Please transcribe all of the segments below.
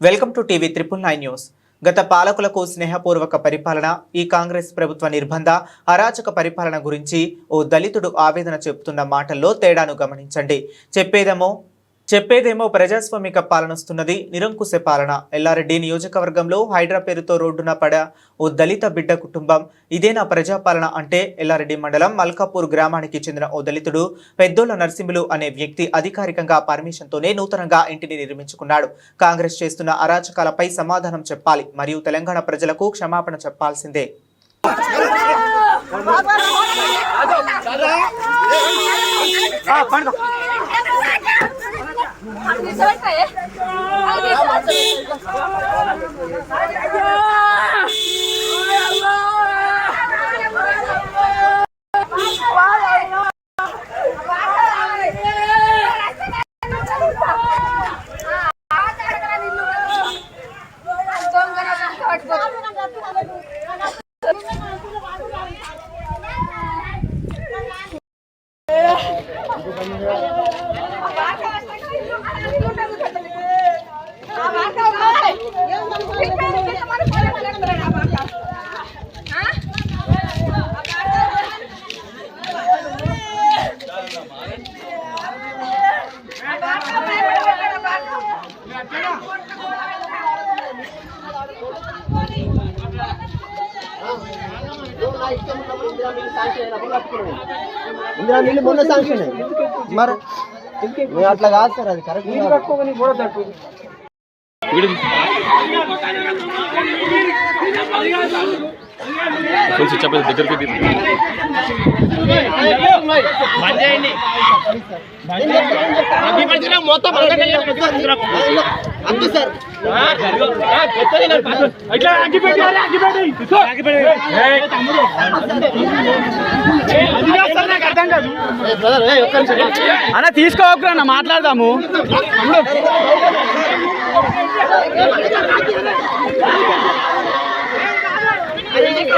Welcome to TV triple nine news. గత పాలకులకు స్నేహపూర్వక పరిపాలన ఈ కాంగ్రెస్ ప్రభుత్వ నిర్బంధ అరాచక పరిపాలన గురించి ఓ దళితుడు ఆవేదన చెబుతున్న మాటల్లో తేడాను గమనించండి. చెప్పేదేమో చెప్పేదేమో ప్రజాస్వామిక పాలనొస్తున్నది నిరంకుశ పాలన. ఎల్లారెడ్డి నియోజకవర్గంలో హైడ్రా పేరుతో రోడ్డున పడ ఓ దళిత బిడ్డ కుటుంబం. ఇదేనా ప్రజాపాలన అంటే ఎల్లారెడ్డి మండలం మల్కాపూర్ గ్రామానికి చెందిన ఓ దళితుడు పెద్దోళ్ళ నరసింహులు అనే వ్యక్తి అధికారికంగా పర్మిషన్తోనే నూతనంగా ఇంటిని నిర్మించుకున్నాడు. కాంగ్రెస్ చేస్తున్న అరాచకాలపై సమాధానం చెప్పాలి. మరియు తెలంగాణ ప్రజలకు క్షమాపణ చెప్పాల్సిందే. 방귀수 할 거예요? 방귀수 ఇందిరా నీళ్ళు మొన్న శాంక్షన్ మరి మీరు అట్లా కాదు సార్ అది కరెక్ట్ కొంచెం చెప్పేది దగ్గరికి తీ- అంతే బ్రదర్ ఒక్క నిమిషం అన్న తీసుకోవద్దు అన్న మాట్లాడదాము.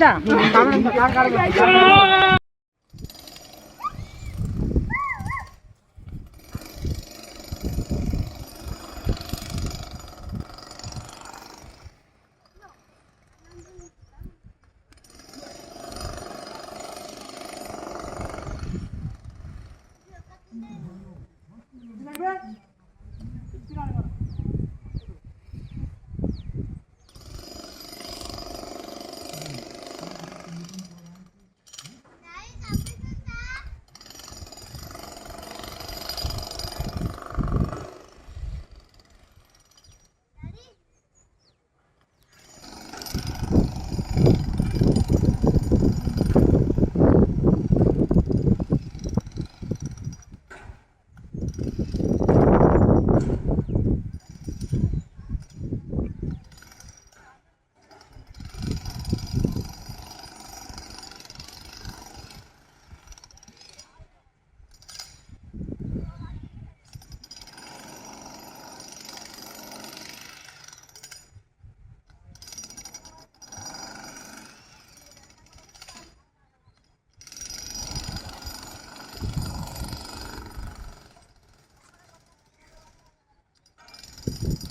好好好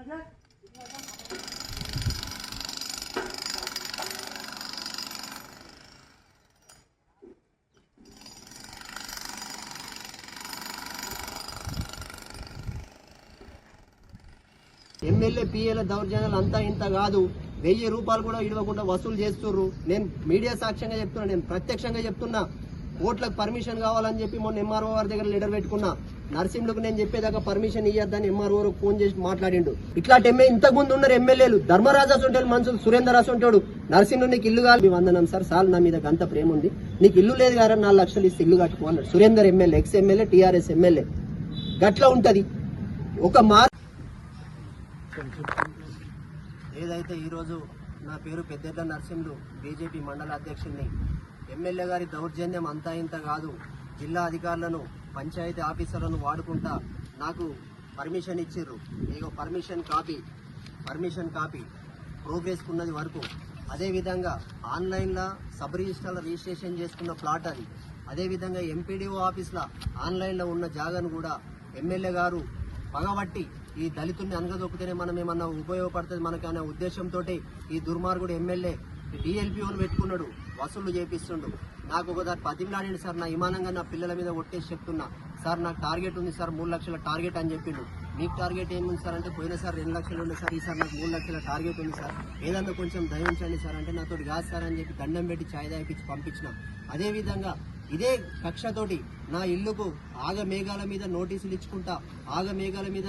ఎమ్మెల్యే పిఏల దౌర్జన్యాలు అంతా ఇంత కాదు. వెయ్యి రూపాయలు కూడా ఇవ్వకుండా వసూలు చేస్తుర్రు. నేను మీడియా సాక్ష్యంగా చెప్తున్నా నేను ప్రత్యక్షంగా చెప్తున్నా. కోర్టులకు పర్మిషన్ కావాలని చెప్పి మొన్న ఎంఆర్ఓ వారి దగ్గర లెటర్ పెట్టుకున్నా. నర్సింహులకు నేను చెప్పేదాకా పర్మిషన్ ఇయ్యద్దని ఎంఆర్ఓ ఫోన్ చేసి మాట్లాడిండు. ఇట్లాంటి ఎమ్మె ఇంతకుముందు ఉన్నారు ఎమ్మెల్యేలు ధర్మరాజాస్ ఉంటాడు మనుషులు సురేందర్ అసంటాడు నరసింహుడు నీకు ఇల్లు కాదు మీ వందనం సార్ సార్ నా మీద అంత ప్రేమ ఉంది. నీకు ఇల్లు లేదు కదా నాలుగు లక్షలు ఇస్తే ఇల్లు కట్టుకో అన్నాడు. Surender MLA ex MLA TRS MLA. గట్లా ఉంటది. ఒక మార్ ఏదైతే ఈరోజు నా పేరు పెద్దెడ్ల నరసింహులు బీజేపీ మండల అధ్యక్షుడిని ఎమ్మెల్యే గారి దౌర్జన్యం అంతా ఇంత కాదు. జిల్లా అధికారులను పంచాయతీ ఆఫీసర్లను వాడుకుంటా నాకు పర్మిషన్ ఇచ్చిర్రు మీకు permission copy permission copy progress ఉన్నది వరకు. అదేవిధంగా ఆన్లైన్లో సబ్ రిజిస్టర్లో రిజిస్ట్రేషన్ చేసుకున్న ప్లాట్ అది. అదేవిధంగా ఎంపీడీఓ ఆఫీస్లో ఆన్లైన్లో ఉన్న జాగాను కూడా ఎమ్మెల్యే గారు పగబట్టి ఈ దళితుల్ని అనగదొక్కితేనే మనం ఏమన్నా ఉపయోగపడుతుంది మనకనే ఉద్దేశంతో ఈ దుర్మార్గుడు ఎమ్మెల్యే డిఎల్పీఓను పెట్టుకున్నాడు వసూళ్ళు చేపిస్తుండు. నాకు ఒకసారి పదిలాడిండు సార్ నా విమానంగా నా పిల్లల మీద ఒట్టేసి చెప్తున్నా. సార్ నాకు టార్గెట్ ఉంది సార్ మూడు లక్షల టార్గెట్ అని చెప్పిండు. మీకు టార్గెట్ ఏముంది సార్ అంటే పోయిన సార్ రెండు లక్షలు ఉంది సార్ ఈసారి నాకు మూడు లక్షల టార్గెట్ ఉంది సార్. ఏదన్నా కొంచెం దయించండి సార్ అంటే నాతో కాదు సార్ అని చెప్పి దండం పెట్టి ఛాయ్ దాయిపించి పంపించిన. అదేవిధంగా ఇదే కక్షతోటి నా ఇల్లుకు ఆగ మేఘాల మీద నోటీసులు ఇచ్చుకుంటా ఆగ మేఘాల మీద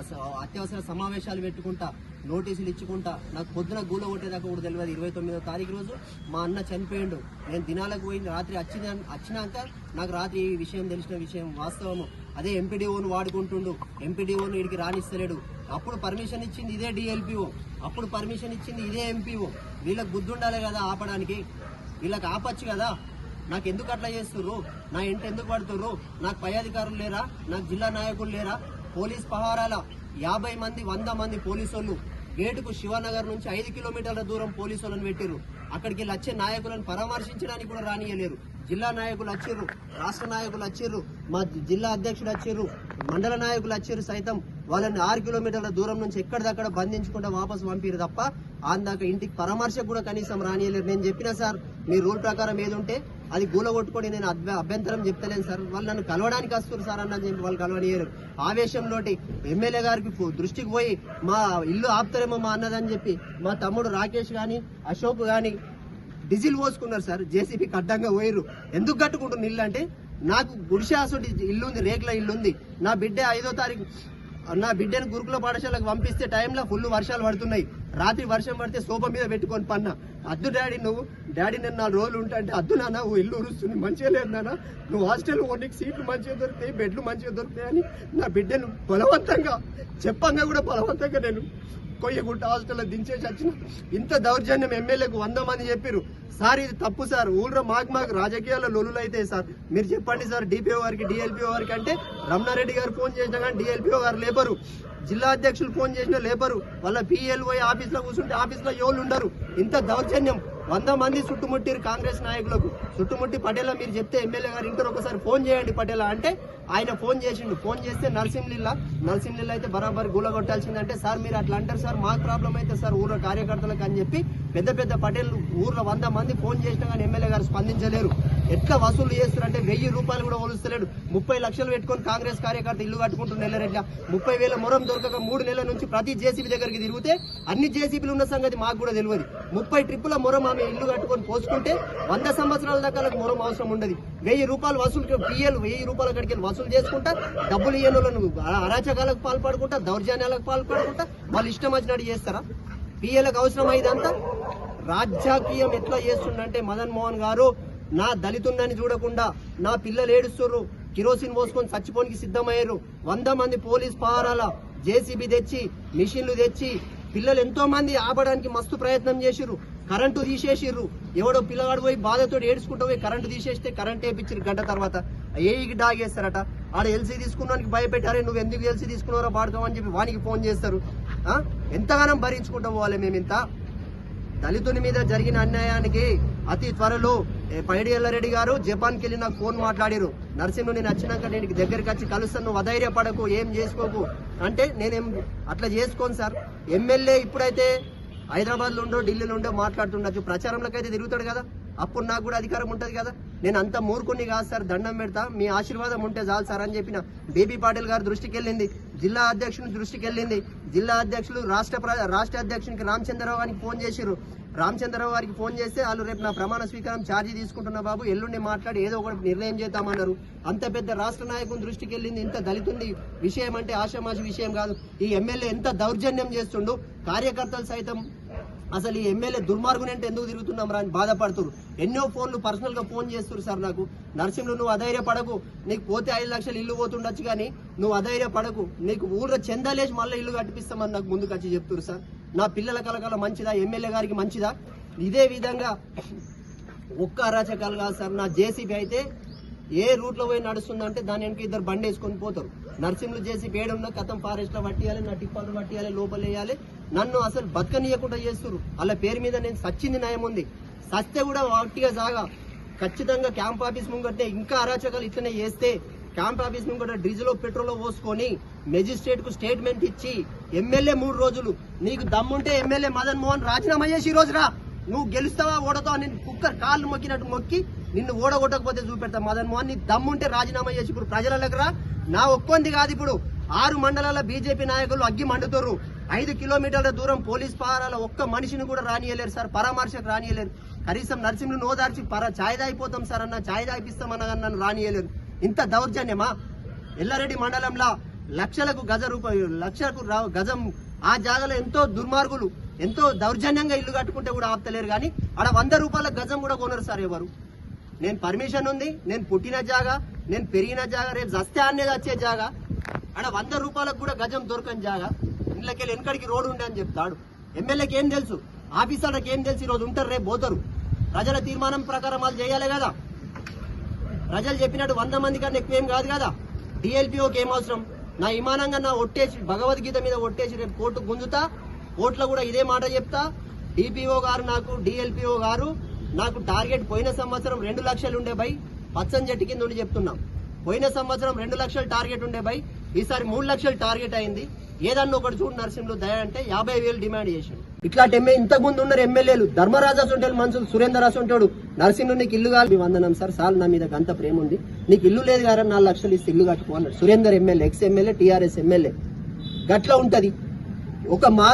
స- అత్యవసర సమావేశాలు పెట్టుకుంటా నోటీసులు ఇచ్చుకుంటా. నాకు పొద్దున గూల కొట్టేదాకా కూడా తెలియదు ఇరవై తొమ్మిదో తారీఖు రోజు మా అన్న చనిపోయిండు. నేను దినాలకు పోయింది. రాత్రి వచ్చిన వచ్చినాక నాకు రాత్రి ఈ విషయం తెలిసిన విషయం వాస్తవము. అదే ఎంపీడీఓను వాడుకుంటుండు. ఎంపీడీఓను వీడికి రానిస్తలేడు. అప్పుడు పర్మిషన్ ఇచ్చింది ఇదే డిఎల్పిఓ. అప్పుడు పర్మిషన్ ఇచ్చింది ఇదే ఎంపీఓ. వీళ్ళకి బుద్ధి ఉండాలి కదా ఆపడానికి. వీళ్ళకి ఆపచ్చు కదా. నాకు ఎందుకు అట్లా చేస్తుర్రు? నా ఇంటి ఎందుకు పడుతుర్రు? నాకు పై అధికారులు లేరా? నాకు జిల్లా నాయకులు లేరా? పోలీస్ పహారాల యాభై మంది వంద మంది పోలీసు వాళ్ళు గేటుకు శివనగర్ నుంచి ఐదు కిలోమీటర్ల దూరం పోలీసులను పెట్టిరు పెట్టిర్రు. అక్కడికి వెళ్ళి వచ్చే నాయకులను పరామర్శించడానికి కూడా రానియలేరు. జిల్లా నాయకులు వచ్చిర్రు రాష్ట్ర నాయకులు వచ్చిర్రు మా జిల్లా అధ్యక్షుడు వచ్చిర్రు మండల నాయకులు వచ్చిర్రు సైతం వాళ్ళని ఆరు కిలోమీటర్ల దూరం నుంచి ఎక్కడిదక్కడ బంధించకుండా వాపసు పంపిరు తప్ప ఆందాక ఇంటికి పరామర్శకు కూడా కనీసం రానియలేరు. నేను చెప్పిన సార్ మీ రూల్ ప్రకారం ఏది ఉంటే అది గూల కొట్టుకొని నేను అభ్య- అభ్యంతరం చెప్తలేను సార్. వాళ్ళు నన్ను కలవడానికి వస్తారు సార్ అన్న చెప్పి వాళ్ళు కలవనియరు. ఆవేశంలోటి ఎమ్మెల్యే గారికి దృష్టికి పోయి మా ఇల్లు ఆపుతారేమో మా అన్నదని చెప్పి మా తమ్ముడు రాకేష్ గాని అశోక్ గాని డీజిల్ పోసుకున్నారు సార్. జేసీబీ అడ్డంగా పోయిరు ఎందుకు కట్టుకుంటున్న ఇల్లు అంటే నాకు గుడిసె అసలు ఇల్లు ఉంది రేకుల ఇల్లు ఉంది నా బిడ్డ ఐదో తారీఖు నా బిడ్డను గురుకుల పాఠశాలకు పంపిస్తే టైంలో ఫుల్ వర్షాలు పడుతున్నాయి. రాత్రి వర్షం పడితే సోఫా మీద పెట్టుకొని పన్నా. అద్దు డాడీ నువ్వు డాడీ నేను నాలుగు రోజులు ఉంటా అంటే అద్దు నాన్న ఓ ఇల్లు ఉరుస్తుంది మంచిగా లేదు నాన్న. నువ్వు హాస్టల్ నీకు సీట్లు మంచిగా దొరుకుతాయి బెడ్లు మంచిగా దొరుకుతాయి అని నా బిడ్డను బలవంతంగా చెప్పంగా కూడా బలవంతంగా నేను కొయ్యగుట్ట హాస్టల్లో దించేసి వచ్చిన ఇంత దౌర్జన్యం ఎమ్మెల్యేకు వంద మంది చెప్పారు సార్ ఇది తప్పు సార్. ఊళ్ళో మాకు మాకు రాజకీయాల్లో లొలులు అయితే సార్. మీరు చెప్పండి సార్ డిపిఓ గారికి డిఎల్పిఓ గారికి అంటే రమణారెడ్డి గారు ఫోన్ చేసినా కానీ డిఎల్పిఓ గారు లేపరు. జిల్లా అధ్యక్షులు ఫోన్ చేసినా లేపరు. వాళ్ళ పిఎల్ఓ ఆఫీస్లో కూర్చుంటే ఆఫీస్లో ఎవరు ఉండరు. ఇంత దౌర్జన్యం. వంద మంది చుట్టుముట్టిరు కాంగ్రెస్ నాయకులకు. చుట్టుముట్టి పటేలా మీరు చెప్తే ఎమ్మెల్యే గారు ఇంటర్ ఒకసారి ఫోన్ చేయండి పటేలా అంటే ఆయన ఫోన్ చేసిండు. ఫోన్ చేస్తే నరసింహలిల్లా నరసింహలిల్లా అయితే బరాబర్ గూల కొట్టాల్సిందంటే సార్ మీరు అట్లా అంటారు సార్ మాకు ప్రాబ్లం అయితే సార్ ఊళ్ళో కార్యకర్తలకు అని చెప్పి పెద్ద పెద్ద పటేళ్ళు ఊర్లో వంద మంది ఫోన్ చేసినా కానీ ఎమ్మెల్యే గారు స్పందించలేరు. ఎట్లా వసూలు చేస్తారంటే వెయ్యి రూపాయలు కూడా వలుస్తలేడు ముప్పై లక్షలు పెట్టుకొని కాంగ్రెస్ కార్యకర్త ఇల్లు కట్టుకుంటున్న నెల్లరెడ్ల ముప్పై వేల మొరం దొరకక మూడు నెలల నుంచి ప్రతి జేసీబీ దగ్గరికి తిరిగితే అన్ని జేసీబీలు ఉన్న సంగతి మాకు కూడా తెలియదు. ముప్పై ట్రిప్పుల మొరం ఆమె ఇల్లు కట్టుకొని పోసుకుంటే వంద సంవత్సరాల దాకా మూలం అవసరం ఉండదు. వెయ్యి రూపాయలు వసూలు పిఎల్ వెయ్యి రూపాయల కడికి వసూలు చేసుకుంటా డబ్బులు ఇయ్యను అరాచకాలకు పాల్పడుకుంటా దౌర్జన్యాలకు పాల్పడుకుంటా వాళ్ళు ఇష్టం వచ్చినట్టు చేస్తారా? పిఎలకు అవసరం ఇదంతా రాజకీయం ఎట్లా చేస్తుండంటే మదన్ మోహన్ గారు నా దళితున్నని చూడకుండా నా పిల్లలు ఏడుస్తుర్రు కిరోసిన్ పోసుకొని చచ్చిపోనికి సిద్ధమయ్యారు. వంద మంది పోలీస్ పహారాల జేసీబీ తెచ్చి మిషన్లు తెచ్చి పిల్లలు ఎంతో మంది ఆపడానికి మస్తు ప్రయత్నం చేసిర్రు. కరెంటు తీసేసిర్రు. ఎవడో పిల్లగాడు పోయి బాధతో ఏడ్చుకుంటూ పోయి కరెంటు తీసేస్తే కరెంట్ వేయించారు గంట తర్వాత ఏఈకి డాగేస్తారట ఆడ ఎల్సీ తీసుకున్నానికి భయపెట్టారే నువ్వు ఎందుకు ఎల్సీ తీసుకున్నారో పాడుకోమని చెప్పి వానికి ఫోన్ చేస్తారు. ఎంతగానం భరించుకుంటూ పోవాలి మేము ఇంత దళితుని మీద జరిగిన అన్యాయానికి అతి త్వరలో ఏ, పైడి ఎల్లారెడ్డి గారు జపాన్కి వెళ్ళి నాకు ఫోన్ మాట్లాడారు నరసింహు నేను వచ్చినాక నేను దగ్గరికి వచ్చి కలుస్తాను నువ్వు అధైర్యపడకు ఏం చేసుకోకు. అంటే నేనేం అట్లా చేసుకోను సార్. ఎమ్మెల్యే ఇప్పుడైతే హైదరాబాద్లో ఉండో ఢిల్లీలో ఉండో మాట్లాడుతుండొచ్చు. ప్రచారంలోకి అయితే తిరుగుతాడు కదా. అప్పుడు నాకు కూడా అధికారం ఉంటుంది కదా. నేను అంత మూర్ఖుని కాదు సార్ దండం పెడతా. మీ ఆశీర్వాదం ఉంటే చాలు సార్ అని చెప్పిన బేబీ పాటిల్ గారి దృష్టికి వెళ్ళింది జిల్లా అధ్యక్షుని దృష్టికి వెళ్ళింది జిల్లా అధ్యక్షులు రాష్ట్ర ప్ర- రాష్ట్ర అధ్యక్షునికి రామచంద్రరావు గారికి ఫోన్ చేసిర్రు రామచంద్రరావు గారికి ఫోన్ చేస్తే వాళ్ళు రేపు నా ప్రమాణ స్వీకారం ఛార్జీ తీసుకుంటున్నా బాబు ఎల్లుండి మాట్లాడి ఏదో ఒకటి నిర్ణయం చేద్దామన్నారు. అంత పెద్ద రాష్ట్ర నాయకుని దృష్టికి వెళ్ళింది ఇంత దళితుంది విషయం అంటే ఆషామాషి విషయం కాదు. ఈ ఎమ్మెల్యే ఎంత దౌర్జన్యం చేస్తుండు. కార్యకర్తలు సైతం అసలు ఈ ఎమ్మెల్యే దుర్మార్గుని అంటే ఎందుకు తిరుగుతున్నాం రా అని బాధపడుతున్నారు ఎన్నో ఫోన్లు పర్సనల్గా ఫోన్ చేస్తున్నారు సార్ నాకు. నర్సింహులు నువ్వు అధైర్య పడకు నీకు పోతే ఐదు లక్షలు ఇల్లు పోతుండొచ్చు కానీ నువ్వు అధైర్య పడకు నీకు ఊళ్ళో చెందలేసి మళ్ళీ ఇల్లు కట్టిపిస్తామని నాకు ముందుకు వచ్చి చెప్తున్నారు సార్. నా పిల్లల కలకాల మంచిదా? ఎమ్మెల్యే గారికి మంచిదా? ఇదే విధంగా ఒక్క అరాచకాలు కాదు సార్. నా జేసీబీ అయితే ఏ రూట్లో పోయి నడుస్తుందంటే దాని వెనక ఇద్దరు బండి వేసుకొని పోతారు. నర్సింహులు చేసి ఏడున్నా కథం ఫారెస్ట్లో పట్టియాలి నా టిప్పాలు పట్టియాలి లోపల వేయాలి. నన్ను అసలు బతకనీయకుండా చేస్తారు వాళ్ళ పేరు మీద నేను సచ్చింది న్యాయం ఉంది. సస్తే కూడా వాటిగా సాగా. ఖచ్చితంగా క్యాంప్ ఆఫీస్ ముంగట్టే ఇంకా అరాచకాలు ఇట్లనే చేస్తే క్యాంప్ ఆఫీస్ ముంగట డీజిల్ పెట్రోల్ పోసుకొని మెజిస్ట్రేట్కు స్టేట్మెంట్ ఇచ్చి ఎమ్మెల్యే మూడు రోజులు. నీకు దమ్ముంటే ఎమ్మెల్యే మదన్ మోహన్ రాజీనామా చేసి ఈ రోజు రా నువ్వు గెలుస్తావా ఓడతావా నేను కుక్కర్ కాళ్ళు మొక్కినట్టు మొక్కి నిన్ను ఓడగొట్టకపోతే చూపెడతా. మదన్ మోహన్ నీ దమ్ముంటే రాజీనామా చేసి ఇప్పుడు ప్రజల దగ్గర నా ఒక్కొంది కాదు ఇప్పుడు. ఆరు మండలాల బీజేపీ నాయకులు అగ్గి మండుతురు ఐదు కిలోమీటర్ల దూరం పోలీస్ పహారాల ఒక్క మనిషిని కూడా రానియలేరు సార్. పరామర్శకు రానియలేరు. కనీసం నరసింహులు నోదార్చి పర ఛాయ్ దాయిపోతాం సార్ అన్న ఛాయ్ దాయిపిస్తామన్న నన్ను రానియలేరు. ఇంత దౌర్జన్యమా? ఎల్లారెడ్డి మండలంలో లక్షలకు గజ రూపాయలు లక్షలకు గజం ఆ జాగాలో ఎంతో దుర్మార్గులు ఎంతో దౌర్జన్యంగా ఇల్లు కట్టుకుంటే కూడా ఆపుతలేరు కానీ ఆడ వంద రూపాయల గజం కూడా కొనరు సార్ ఎవరు. నేను పర్మిషన్ ఉంది నేను పుట్టిన జాగా నేను పెరిగిన జాగా రేపు జస్తే అనేది వచ్చే జాగా. ఆడ వంద రూపాయలకు కూడా గజం దొరకని జాగా. ఇళ్ళకెళ్ళి వెనకడికి రోడ్డు ఉండే అని చెప్తాడు. ఎమ్మెల్యేకి ఏం తెలుసు? ఆఫీసర్లకు ఏం తెలుసు? ఈరోజు ఉంటారు రేపు పోతారు. ప్రజల తీర్మానం ప్రకారం వాళ్ళు చేయాలి కదా. ప్రజలు చెప్పినట్టు వంద మంది కన్నా ఎక్కువ ఏం కాదు కదా. డిఎల్పిఓకి ఏం అవసరం? నా విమానంగా నా ఒట్టేసి భగవద్గీత మీద ఒట్టేసి రేపు కోర్టు గుంజుతా కోర్టులో కూడా ఇదే మాట చెప్తా. డిపిఓ గారు నాకు డిఎల్పిఓ గారు నాకు టార్గెట్ పోయిన సంవత్సరం రెండు లక్షలు ఉండే బై పచ్చని చెట్టు కింద ఉండి చెప్తున్నాం. పోయిన సంవత్సరం రెండు లక్షలు టార్గెట్ ఉండే బై ఈసారి మూడు లక్షలు టార్గెట్ అయింది. ఏదన్నా ఒకటి చూడు నరసింహులు దయ అంటే యాభై వేలు డిమాండ్ చేసిండు. ఇట్లాంటి ఎమ్మె ఇంతకుముందు ముందు ఎమ్మెల్యేలు ధర్మరాజా సొంటేలు మనుషులు సురేందర్ ఉంటాడు నరసింహుడు నీకు ఇల్లు కాదు వందనం సార్ సార్ నా మీద అంత ప్రేమ ఉంది. నీకు ఇల్లు లేదు కదా నాలుగు లక్షలు ఇస్తే ఇల్లు కట్టుకో అన్నాడు. Surender MLA ex MLA TRS MLA. గట్ల ఉంటది. ఒక మార్